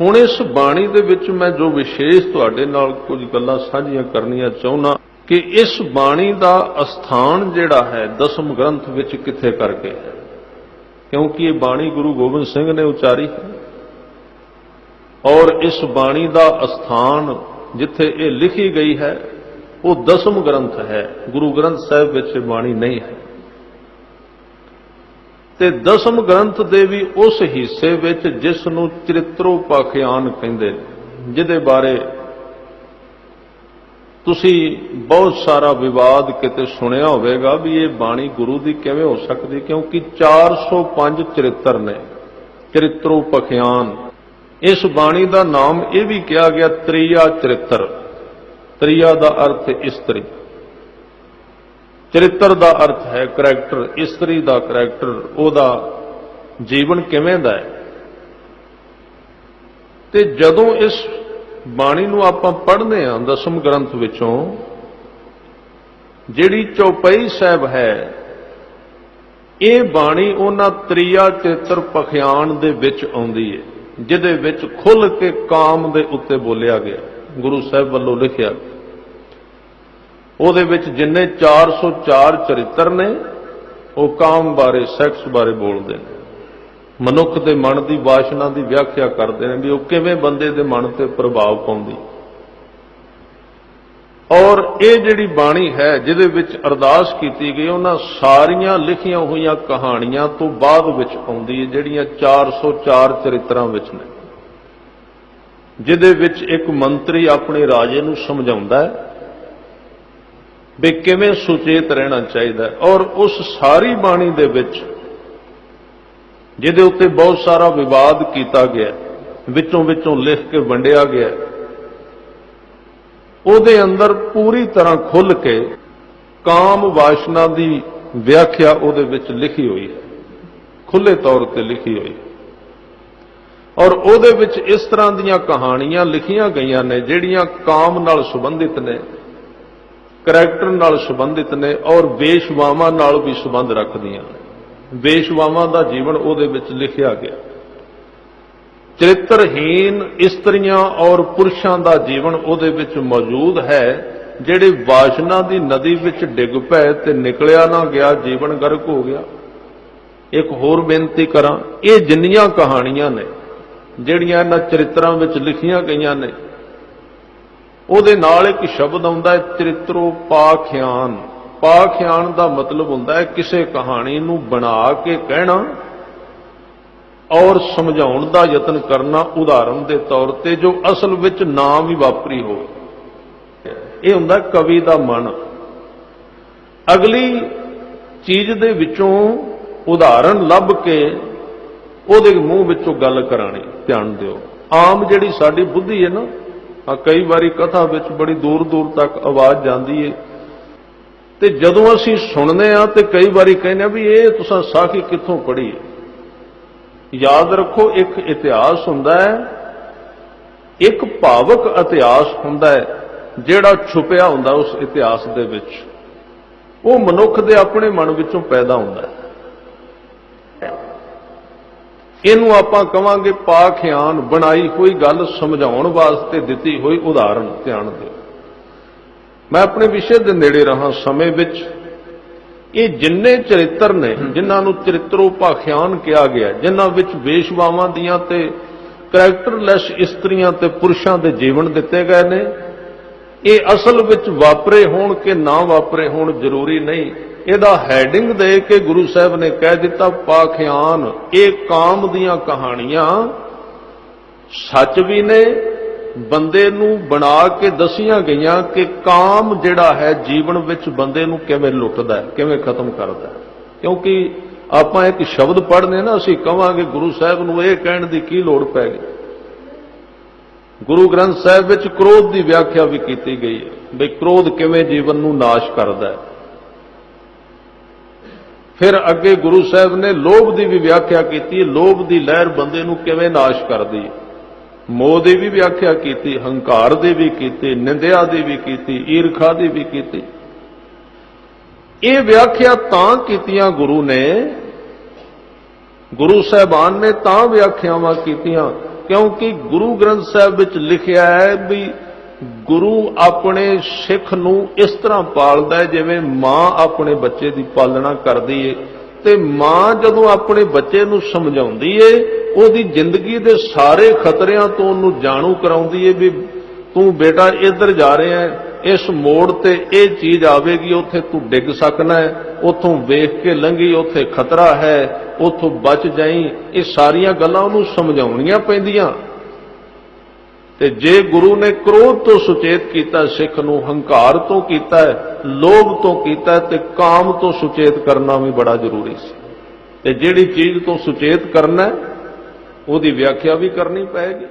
ਹੁਣ ਇਸ ਬਾਣੀ ਦੇ ਵਿੱਚ ਮੈਂ ਜੋ ਵਿਸ਼ੇਸ਼ ਤੁਹਾਡੇ ਨਾਲ ਕੁਝ ਗੱਲਾਂ ਸਾਂਝੀਆਂ ਕਰਨੀਆਂ ਚਾਹੁੰਦਾ ਕਿ ਇਸ ਬਾਣੀ ਦਾ ਅਸਥਾਨ ਜਿਹੜਾ ਹੈ, ਦਸਮ ਗ੍ਰੰਥ ਵਿੱਚ ਕਿੱਥੇ ਕਰਕੇ ਹੈ? ਕਿਉਂਕਿ ਇਹ ਬਾਣੀ ਗੁਰੂ ਗੋਬਿੰਦ ਸਿੰਘ ਨੇ ਉਚਾਰੀ ਹੈ। ਔਰ ਇਸ ਬਾਣੀ ਦਾ ਅਸਥਾਨ ਜਿੱਥੇ ਇਹ ਲਿਖੀ ਗਈ ਹੈ, ਉਹ ਦਸਮ ਗ੍ਰੰਥ ਹੈ। ਗੁਰੂ ਗ੍ਰੰਥ ਸਾਹਿਬ ਵਿੱਚ ਇਹ ਬਾਣੀ ਨਹੀਂ ਹੈ। ਤੇ ਦਸਮ ਗ੍ਰੰਥ ਦੇ ਵੀ ਉਸ ਹਿੱਸੇ ਵਿੱਚ ਜਿਸ ਨੂੰ ਚਰਿਤਰੋਪਾਖਿਆਨ ਕਹਿੰਦੇ ਨੇ, ਜਿਹਦੇ ਬਾਰੇ ਤੁਸੀਂ ਬਹੁਤ ਸਾਰਾ ਵਿਵਾਦ ਕਿਤੇ ਸੁਣਿਆ ਹੋਵੇਗਾ ਵੀ ਇਹ ਬਾਣੀ ਗੁਰੂ ਦੀ ਕਿਵੇਂ ਹੋ ਸਕਦੀ, ਕਿਉਂਕਿ 405 ਚਰਿੱਤਰ ਨੇ, ਚਰਿਤਰੋਪਾਖਿਆਨ। ਇਸ ਬਾਣੀ ਦਾ ਨਾਮ ਇਹ ਵੀ ਕਿਹਾ ਗਿਆ ਤ੍ਰਿਆ ਚਰਿੱਤਰ। ਤ੍ਰਿਆ ਦਾ ਅਰਥ ਇਸਤਰੀ। ਚਰਿੱਤਰ ਦਾ ਅਰਥ ਹੈ ਕਰੈਕਟਰ ਇਸਤਰੀ ਦਾ ਕਰੈਕਟਰ ਉਹਦਾ ਜੀਵਨ ਕਿਵੇਂ ਦਾ ਹੈ? ਤੇ ਜਦੋਂ ਇਸ ਬਾਣੀ ਨੂੰ ਆਪਾਂ ਪੜ੍ਹਦੇ ਹਾਂ ਦਸਮ ਗ੍ਰੰਥ ਵਿੱਚੋਂ, ਜਿਹੜੀ ਚੌਪਈ ਸਾਹਿਬ ਹੈ, ਇਹ ਬਾਣੀ ਉਹਨਾਂ ਤ੍ਰਿਆ ਚਿੱਤਰ ਪਖਿਆਣ ਦੇ ਵਿੱਚ ਆਉਂਦੀ ਹੈ, ਜਿਹਦੇ ਵਿੱਚ ਖੁੱਲ ਕੇ ਕਾਮ ਦੇ ਉੱਤੇ ਬੋਲਿਆ ਗਿਆ। ਗੁਰੂ ਸਾਹਿਬ ਵੱਲੋਂ ਲਿਖਿਆ ਉਹਦੇ ਵਿੱਚ ਜਿੰਨੇ 404 ਚਰਿੱਤਰ ਨੇ, ਉਹ ਕਾਮ ਬਾਰੇ, ਸੈਕਸ ਬਾਰੇ ਬੋਲਦੇ ਨੇ। ਮਨੁੱਖ ਦੇ ਮਨ ਦੀ ਵਾਸ਼ਨਾ ਦੀ ਵਿਆਖਿਆ ਕਰਦੇ ਨੇ ਵੀ ਉਹ ਕਿਵੇਂ ਬੰਦੇ ਦੇ ਮਨ ਤੇ ਪ੍ਰਭਾਵ ਪਾਉਂਦੀ। ਔਰ ਇਹ ਜਿਹੜੀ ਬਾਣੀ ਹੈ, ਜਿਹਦੇ ਵਿੱਚ ਅਰਦਾਸ ਕੀਤੀ ਗਈ, ਉਹਨਾਂ ਸਾਰੀਆਂ ਲਿਖੀਆਂ ਹੋਈਆਂ ਕਹਾਣੀਆਂ ਤੋਂ ਬਾਅਦ ਵਿੱਚ ਆਉਂਦੀ ਹੈ, ਜਿਹੜੀਆਂ 404 ਚਰਿੱਤਰਾਂ ਵਿੱਚ ਨੇ। ਜਿਹਦੇ ਵਿੱਚ ਇੱਕ ਮੰਤਰੀ ਆਪਣੇ ਰਾਜੇ ਨੂੰ ਸਮਝਾਉਂਦਾ ਹੈ ਵੀ ਕਿਵੇਂ ਸੁਚੇਤ ਰਹਿਣਾ ਚਾਹੀਦਾ ਔਰ ਉਸ ਸਾਰੀ ਬਾਣੀ ਦੇ ਵਿੱਚ ਜਿਹਦੇ ਉੱਤੇ ਬਹੁਤ ਸਾਰਾ ਵਿਵਾਦ ਕੀਤਾ ਗਿਆ ਵਿੱਚੋਂ ਵਿੱਚੋਂ ਲਿਖ ਕੇ ਵੰਡਿਆ ਗਿਆ ਉਹਦੇ ਅੰਦਰ ਪੂਰੀ ਤਰ੍ਹਾਂ ਖੁੱਲ ਕੇ ਕਾਮ ਵਾਸ਼ਨਾ ਦੀ ਵਿਆਖਿਆ ਉਹਦੇ ਵਿੱਚ ਲਿਖੀ ਹੋਈ ਹੈ। ਖੁੱਲੇ ਤੌਰ ਤੇ ਲਿਖੀ ਹੋਈ ਔਰ ਉਹਦੇ ਵਿੱਚ ਇਸ ਤਰ੍ਹਾਂ ਦੀਆਂ ਕਹਾਣੀਆਂ ਲਿਖੀਆਂ ਗਈਆਂ ਨੇ, ਜਿਹੜੀਆਂ ਕਾਮ ਨਾਲ ਸੰਬੰਧਿਤ ਨੇ। ਕਰੈਕਟਰ ਨਾਲ ਸੰਬੰਧਿਤ ਨੇ ਔਰ ਵੇਸ਼ਵਾਵਾਂ ਨਾਲ ਵੀ ਸੰਬੰਧ ਰੱਖਦੀਆਂ ਨੇ। ਵੇਸ਼ਵਾਵਾਂ ਦਾ ਜੀਵਨ ਉਹਦੇ ਵਿੱਚ ਲਿਖਿਆ ਗਿਆ। ਚਰਿੱਤਰਹੀਨ ਇਸਤਰੀਆਂ ਔਰ ਪੁਰਸ਼ਾਂ ਦਾ ਜੀਵਨ ਉਹਦੇ ਵਿੱਚ ਮੌਜੂਦ ਹੈ, ਜਿਹੜੇ ਵਾਸ਼ਨਾ ਦੀ ਨਦੀ ਵਿੱਚ ਡਿੱਗ ਪਏ ਤੇ ਨਿਕਲਿਆ ਨਾ ਗਿਆ, ਜੀਵਨ ਗਰਕ ਹੋ ਗਿਆ। ਇੱਕ ਹੋਰ ਬੇਨਤੀ ਕਰਾਂ, ਇਹ ਜਿੰਨੀਆਂ ਕਹਾਣੀਆਂ ਨੇ, ਜਿਹੜੀਆਂ ਇਹਨਾਂ ਚਰਿੱਤਰਾਂ ਵਿੱਚ ਲਿਖੀਆਂ ਗਈਆਂ ਨੇ ਉਹਦੇ ਨਾਲ ਇੱਕ ਸ਼ਬਦ ਆਉਂਦਾ ਹੈ ਚਰਿੱਤਰੋ ਪਾਖਿਆਨ ਪਾਖਿਆਨ ਦਾ ਮਤਲਬ ਹੁੰਦਾ ਹੈ ਕਿਸੇ ਕਹਾਣੀ ਨੂੰ ਬਣਾ ਕੇ ਕਹਿਣਾ ਔਰ ਸਮਝਾਉਣ ਦਾ ਯਤਨ ਕਰਨਾ ਉਦਾਹਰਨ ਦੇ ਤੌਰ ਤੇ ਜੋ ਅਸਲ ਵਿੱਚ ਨਾ ਵੀ ਵਾਪਰੀ ਹੋਵੇ। ਇਹ ਹੁੰਦਾ ਕਵੀ ਦਾ ਮਨ। ਅਗਲੀ ਚੀਜ਼ ਦੇ ਵਿੱਚੋਂ ਉਦਾਹਰਨ ਲੱਭ ਕੇ ਉਹਦੇ ਮੂੰਹ ਵਿੱਚੋਂ ਗੱਲ ਕਰਾਣੀ, ਧਿਆਨ ਦਿਓ। ਆਮ ਜਿਹੜੀ ਸਾਡੀ ਬੁੱਧੀ ਹੈ ਨਾ ਆ ਕਈ ਵਾਰੀ ਕਥਾ ਵਿੱਚ ਬੜੀ ਦੂਰ ਦੂਰ ਤੱਕ ਆਵਾਜ਼ ਜਾਂਦੀ ਏ। ਤੇ ਜਦੋਂ ਅਸੀਂ ਸੁਣਦੇ ਆ ਤੇ ਕਈ ਵਾਰੀ ਕਹਿੰਦੇ ਆ ਵੀ ਇਹ ਤੁਸੀਂ ਸਾਖੀ ਕਿੱਥੋਂ ਪੜ੍ਹੀ ਹੈ ਯਾਦ ਰੱਖੋ, ਇੱਕ ਇਤਿਹਾਸ ਹੁੰਦਾ ਹੈ, ਇੱਕ ਭਾਵਕ ਇਤਿਹਾਸ ਹੁੰਦਾ ਹੈ, ਜਿਹੜਾ ਛੁਪਿਆ ਹੁੰਦਾ ਉਸ ਇਤਿਹਾਸ ਦੇ ਵਿੱਚ। ਉਹ ਮਨੁੱਖ ਦੇ ਆਪਣੇ ਮਨ ਵਿੱਚੋਂ ਪੈਦਾ ਹੁੰਦਾ ਹੈ। ਇਹਨੂੰ ਆਪਾਂ ਕਵਾਂਗੇ ਪਾਖਿਆਨ, ਬਣਾਈ ਹੋਈ ਗੱਲ ਸਮਝਾਉਣ ਵਾਸਤੇ, ਦਿੱਤੀ ਹੋਈ ਉਦਾਹਰਣ ਧਿਆਨ ਦਿਓ ਮੈਂ ਆਪਣੇ ਵਿਸ਼ੇ ਦੇ ਨੇੜੇ ਰਹਾ ਸਮੇਂ ਵਿੱਚ। ਇਹ ਜਿੰਨੇ ਚਰਿੱਤਰ ਨੇ, ਜਿਨ੍ਹਾਂ ਨੂੰ ਚਰਿੱਤਰੋਪਾਖਿਆਨ ਕਿਹਾ ਗਿਆ, ਜਿਨ੍ਹਾਂ ਵਿੱਚ ਵੇਸ਼ਵਾਵਾਂ ਦੀਆਂ ਤੇ ਕਰੈਕਟਰਲੈਸ ਇਸਤਰੀਆਂ ਤੇ ਪੁਰਸ਼ਾਂ ਦੇ ਜੀਵਨ ਦਿੱਤੇ ਗਏ ਨੇ, ਇਹ ਅਸਲ ਵਿੱਚ ਵਾਪਰੇ ਹੋਣ ਕਿ ਨਾ ਵਾਪਰੇ ਹੋਣ ਜ਼ਰੂਰੀ ਨਹੀਂ। ਇਹਦਾ ਹੈਡਿੰਗ ਦੇ ਕੇ ਗੁਰੂ ਸਾਹਿਬ ਨੇ ਕਹਿ ਦਿੱਤਾ, ਪਾਖਿਆਨ, ਇਹ ਕਾਮ ਦੀਆਂ ਕਹਾਣੀਆਂ ਸੱਚ ਵੀ ਨੇ, ਬੰਦੇ ਨੂੰ ਬਣਾ ਕੇ ਦਸੀਆਂ ਗਈਆਂ ਕਿ ਕਾਮ ਜਿਹੜਾ ਹੈ ਜੀਵਨ ਵਿੱਚ ਬੰਦੇ ਨੂੰ ਕਿਵੇਂ ਲੁੱਟਦਾ ਕਿਵੇਂ ਖਤਮ ਕਰਦਾ ਕਿਉਂਕਿ ਆਪਾਂ ਇੱਕ ਸ਼ਬਦ ਪੜ੍ਹਨੇ ਨਾ, ਅਸੀਂ ਕਵਾਂਗੇ ਗੁਰੂ ਸਾਹਿਬ ਨੂੰ ਇਹ ਕਹਿਣ ਦੀ ਕੀ ਲੋੜ ਪੈ ਗਈ। ਗੁਰੂ ਗ੍ਰੰਥ ਸਾਹਿਬ ਵਿੱਚ ਕ੍ਰੋਧ ਦੀ ਵਿਆਖਿਆ ਵੀ ਕੀਤੀ ਗਈ ਹੈ, ਵੀ ਕ੍ਰੋਧ ਕਿਵੇਂ ਜੀਵਨ ਨੂੰ ਨਾਸ਼ ਕਰਦਾ ਹੈ। ਫਿਰ ਅੱਗੇ ਗੁਰੂ ਸਾਹਿਬ ਨੇ ਲੋਭ ਦੀ ਵੀ ਵਿਆਖਿਆ ਕੀਤੀ, ਲੋਭ ਦੀ ਲਹਿਰ ਬੰਦੇ ਨੂੰ ਕਿਵੇਂ ਨਾਸ਼ ਕਰਦੀ? ਹੈ ਮੋਹ ਦੀ ਵੀ ਵਿਆਖਿਆ ਕੀਤੀ, ਹੰਕਾਰ ਦੀ ਵੀ ਕੀਤੀ, ਨਿੰਦਿਆ ਦੀ ਵੀ ਕੀਤੀ, ਈਰਖਾ ਦੀ ਵੀ ਕੀਤੀ। ਇਹ ਵਿਆਖਿਆ ਤਾਂ ਕੀਤੀਆਂ ਗੁਰੂ ਨੇ, ਗੁਰੂ ਸਾਹਿਬਾਨ ਨੇ ਤਾਂ ਵਿਆਖਿਆਵਾਂ ਕੀਤੀਆਂ, ਕਿਉਂਕਿ ਗੁਰੂ ਗ੍ਰੰਥ ਸਾਹਿਬ ਵਿੱਚ ਲਿਖਿਆ ਹੈ ਵੀ ਗੁਰੂ ਆਪਣੇ ਸਿੱਖ ਨੂੰ ਇਸ ਤਰ੍ਹਾਂ ਪਾਲਦਾ ਹੈ ਜਿਵੇਂ ਮਾਂ ਆਪਣੇ ਬੱਚੇ ਦੀ ਪਾਲਣਾ ਕਰਦੀ ਏ। ਤੇ ਮਾਂ ਜਦੋਂ ਆਪਣੇ ਬੱਚੇ ਨੂੰ ਸਮਝਾਉਂਦੀ ਏ, ਉਹਦੀ ਜ਼ਿੰਦਗੀ ਦੇ ਸਾਰੇ ਖਤਰਿਆਂ ਤੋਂ ਉਹਨੂੰ ਜਾਣੂ ਕਰਾਉਂਦੀ ਏ ਵੀ ਤੂੰ ਬੇਟਾ ਇੱਧਰ ਜਾ ਰਿਹਾ ਹੈ, ਇਸ ਮੋੜ ਤੇ ਇਹ ਚੀਜ਼ ਆਵੇਗੀ, ਉੱਥੇ ਤੂੰ ਡਿੱਗ ਸਕਣਾ ਹੈ, ਉੱਥੋਂ ਵੇਖ ਕੇ ਲੰਘੀ, ਉੱਥੇ ਖਤਰਾ ਹੈ, ਉੱਥੋਂ ਬਚ ਜਾਈ। ਇਹ ਸਾਰੀਆਂ ਗੱਲਾਂ ਉਹਨੂੰ ਸਮਝਾਉਣੀਆਂ ਪੈਂਦੀਆਂ। ਤੇ ਜੇ ਗੁਰੂ ਨੇ ਕ੍ਰੋਧ ਤੋਂ ਸੁਚੇਤ ਕੀਤਾ, ਸਿੱਖ ਨੂੰ ਹੰਕਾਰ ਤੋਂ ਕੀਤਾ ਲੋਭ ਤੋਂ ਕੀਤਾ ਤੇ ਕਾਮ ਤੋਂ ਸੁਚੇਤ ਕਰਨਾ ਵੀ ਬੜਾ ਜ਼ਰੂਰੀ ਸੀ। ਤੇ ਜਿਹੜੀ ਚੀਜ਼ ਤੋਂ ਸੁਚੇਤ ਕਰਨਾ ਉਹਦੀ ਵਿਆਖਿਆ ਵੀ ਕਰਨੀ ਪਏਗੀ।